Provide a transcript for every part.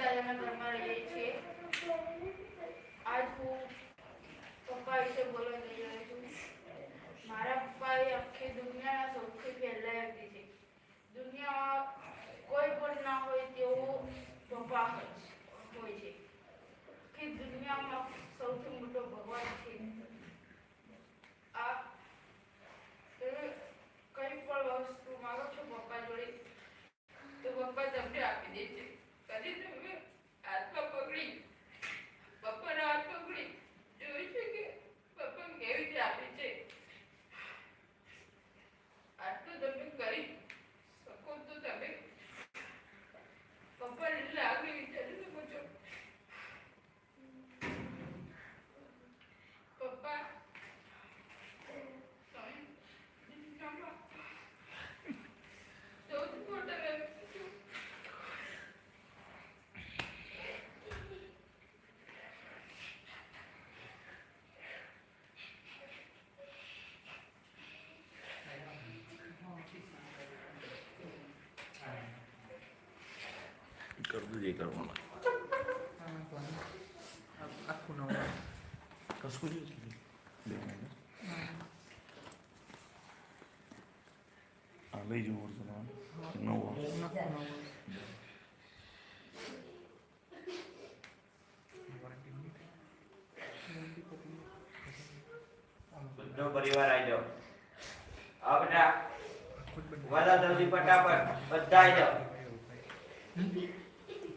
દાદાના ઘરમાં રહીએ છીએ. આજ હું પપ્પા વિશે બોલવા જઈ રહ્યો છું. મારા પપ્પાએ આખી દુનિયાના સૌથી પહેલા વ્યક્તિ છે. દુનિયામાં કોઈ પણ ના હોય તેવો પપ્પા હોય છે. આખી દુનિયામાં સૌથી મોટો ભગવાન છે આ તમે કઈ પણ વસ્તુ માંગો છો પપ્પા જોડે તો પપ્પા તમને આપી દે છે કદી તમે હાથમાં પકડી પપ્પાના હાથ પકડી જોઈ છે કે પપ્પા કેવી રીતે આપે છે આટલું તમે કરી શકો તો તમે પપ્પાને લાગણી વિચારી શકો છો પપ્પા તમે દુનિયામાં સૌથી મોટા વ્યક્તિ છો કરવું જે કરવાનું. આખું નવું આ બધો પરિવાર આવી જાઓ. આવો બેટા વાલા જલ્દી ફટાફટ બધા આવી જાઓ.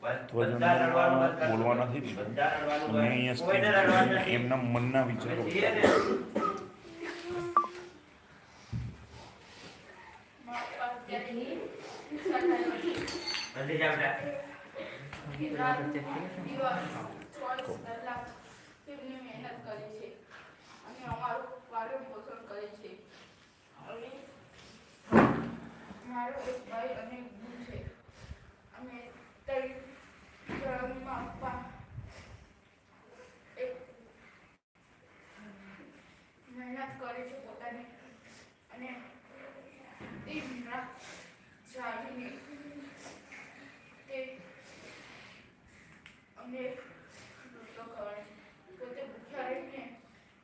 દો. બોલવા નથી દીધું. બંધ. અહીંયા. એમના મનના વિચારો અમે તેમની મહેનત કરી છે અને અમારું પાલન પોષણ કરે છે અને મારો એક ભાઈ અને છે જણમાં આપવા મહેનત કરે છે પોતાની અને તે જાગીને તે અમને. પોતે ભૂખ્યા રહીને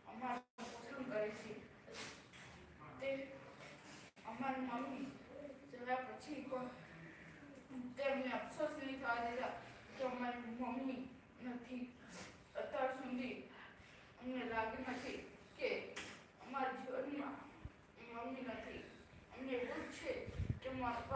અમારું પોષણ કરે છે તે અમારી મમ્મી જયા પછી પણ તેમને અફસોસ નહીં થવા દેતા કે નથી. અત્યાર સુધી અમને લાગ્યું નથી કે અમારા જીવનમાં મમ્મી નથી. અમને એવું છે કે મારા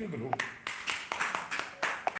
Спасибо, друг.